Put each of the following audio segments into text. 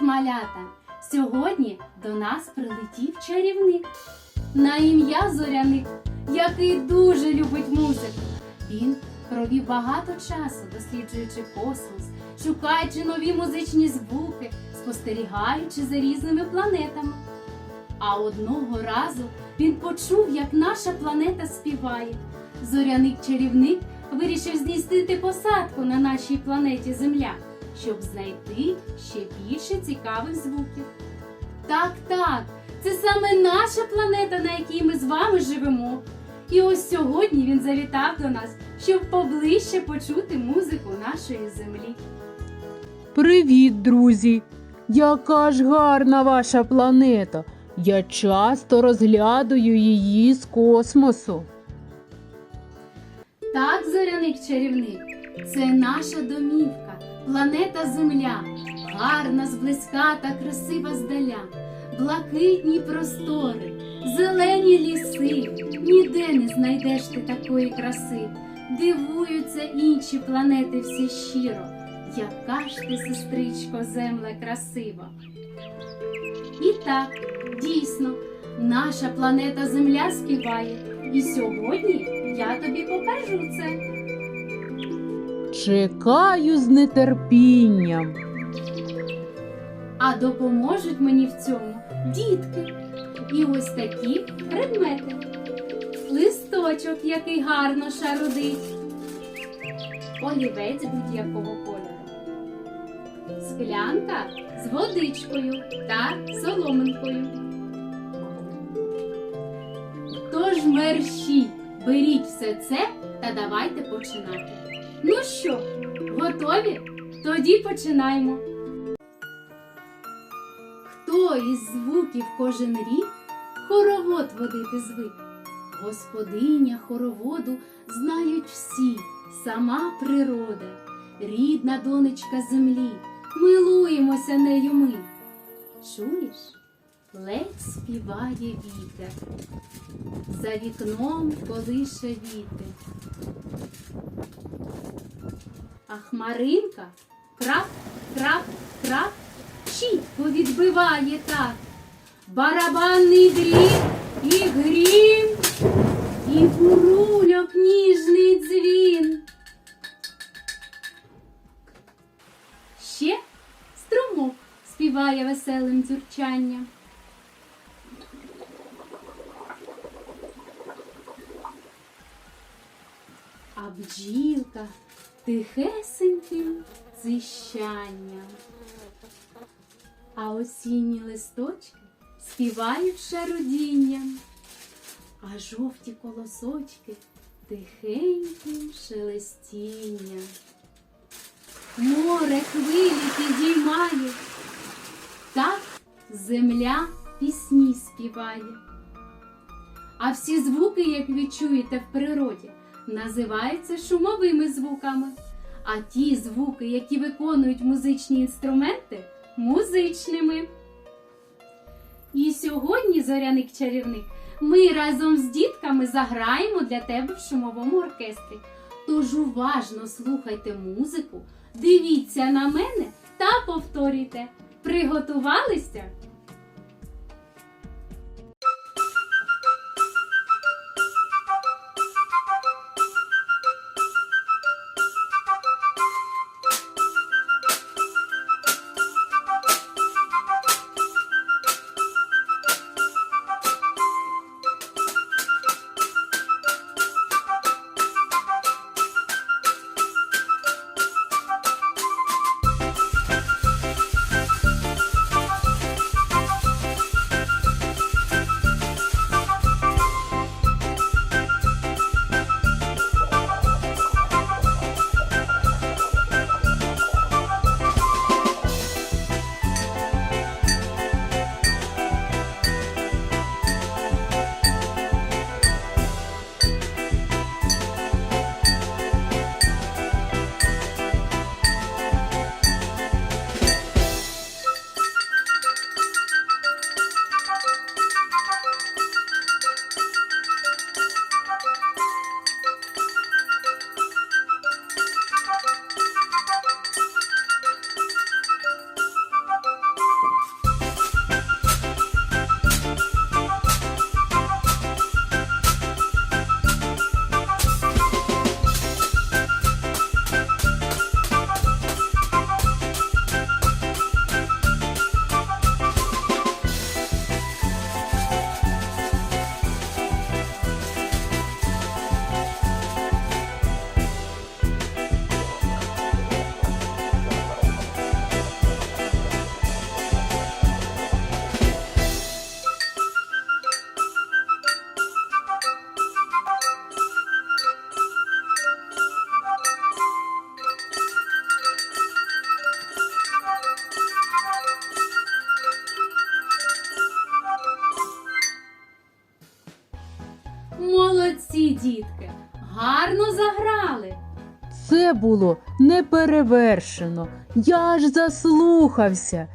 малята! Сьогодні до нас прилетів чарівник на ім'я Зоряник, який дуже любить музику. Він провів багато часу, досліджуючи космос, шукаючи нові музичні звуки, спостерігаючи за різними планетами. А одного разу він почув, як наша планета співає. Зоряник-чарівник вирішив здійснити посадку на нашій планеті Земля, щоб знайти ще більше цікавих звуків. Так, так, це саме наша планета, на якій ми з вами живемо. І ось сьогодні він завітав до нас, щоб поближче почути музику нашої землі. Привіт, друзі! Яка ж гарна ваша планета! Я часто розглядаю її з космосу. Так, зоряник чарівник, це наша домівка, планета Земля, гарна, зблизька та красива здаля, блакитні простори, зелені ліси, ніде не знайдеш ти такої краси. Дивуються інші планети всі щиро, яка ж ти, сестричко, земля красива. І так, дійсно, наша планета Земля співає, і сьогодні я тобі покажу це. Чекаю з нетерпінням. А допоможуть мені в цьому дітки. І ось такі предмети. Листочок, який гарно шарудить. Олівець будь-якого кольору. Склянка з водичкою та соломинкою. Тож мерщій, беріть все це та давайте починати. Ну що, готові? Тоді починаємо. Хто із звуків кожен рік хоровод водити звик? Господиня хороводу знають всі, сама природа, рідна донечка землі, милуємося нею ми. Чуєш? Ледь співає вітер, за вікном колише віти. А хмаринка крак, крак, крак, чітко відбиває так. Барабанний дріб і грім, і бурульок ніжний дзвін. Ще струмок співає веселим дзюрчанням. А бджілка тихесеньким дзищанням. А осінні листочки співають шарудінням, а жовті колосочки тихеньким шелестінням. Море хвилі підіймає, так земля пісні співає. А всі звуки, як відчуєте в природі, називаються шумовими звуками. А ті звуки, які виконують музичні інструменти, музичними. І сьогодні, зоряник чарівник, ми разом з дітками заграємо для тебе в шумовому оркестрі. Тож уважно слухайте музику, дивіться на мене та повторюйте. Приготувалися? Це було неперевершено. Я аж заслухався.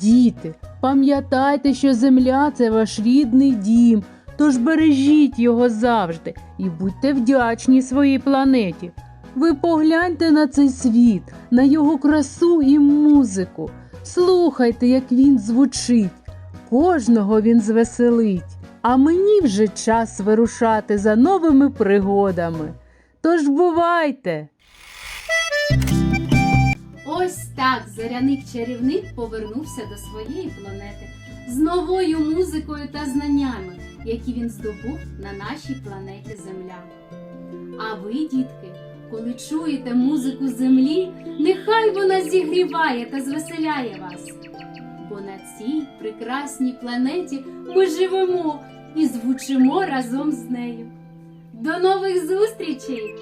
Діти, пам'ятайте, що земля це ваш рідний дім, тож бережіть його завжди і будьте вдячні своїй планеті. Ви погляньте на цей світ, на його красу і музику. Слухайте, як він звучить. Кожного він звеселить. А мені вже час вирушати за новими пригодами. Тож бувайте! Ось так зоряник чарівник повернувся до своєї планети з новою музикою та знаннями, які він здобув на нашій планеті Земля. А ви, дітки, коли чуєте музику землі, нехай вона зігріває та звеселяє вас. Бо на цій прекрасній планеті ми живемо і звучимо разом з нею. До нових зустрічей!